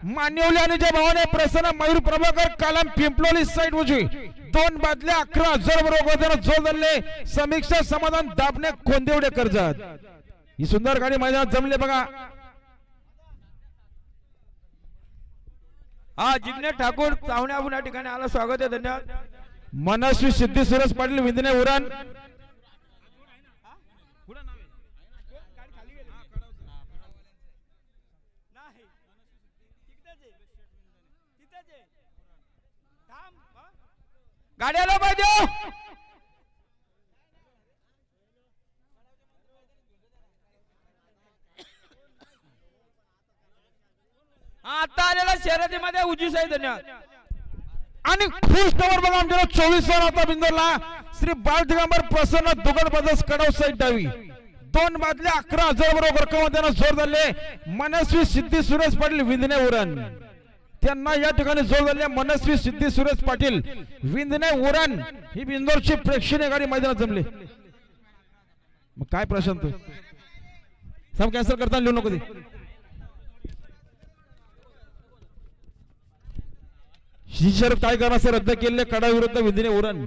मान्यवली आणि ज्या भावाने प्रसन्न मयूर प्रभाकर कालम पिंपलोली साईड उजवी दोन बादल्या अकरा हजार बरोबर जोर धरले. समीक्षा समाधान दाबणे कोंदेवडे कर्जत ही सुंदर गाडी मैदानात जमले बघा. हा जिग्ने ठाकूर चावणे या ठिकाणी आला. स्वागत आहे धन्यवाद. मनस्वी सिद्धी सुरज पाटील विंदने उरण. गाडी आला पाहिजे हा, आता आलेला शर्यतीमध्ये उजीस आहे धन्यवाद. आणि खुश नंबर बघा आमच्याला चोवीस वर आता बिंदरला. श्री बाल दिगंबर प्रसन्न दुगड ब्रदर्स कडव साईड डावी. दोन बादल्या अकरा हजार बरोबर रक्कम जोर धरले. मनस्वी सिद्धी सुरेश पाटील विंदने उरण. त्यांना या ठिकाणी जोडलेल्या मनस्वी सिद्धी सुरेश पाटील विंदने उरण ही बिंदोरची प्रेक्षणीय गाडी मैदानात जमली. मग काय प्रश्न तू? सब कॅन्सल करताना लिहू नको ते. ही काय करणार रद्द केले कडा विरुद्ध विंदने उरण.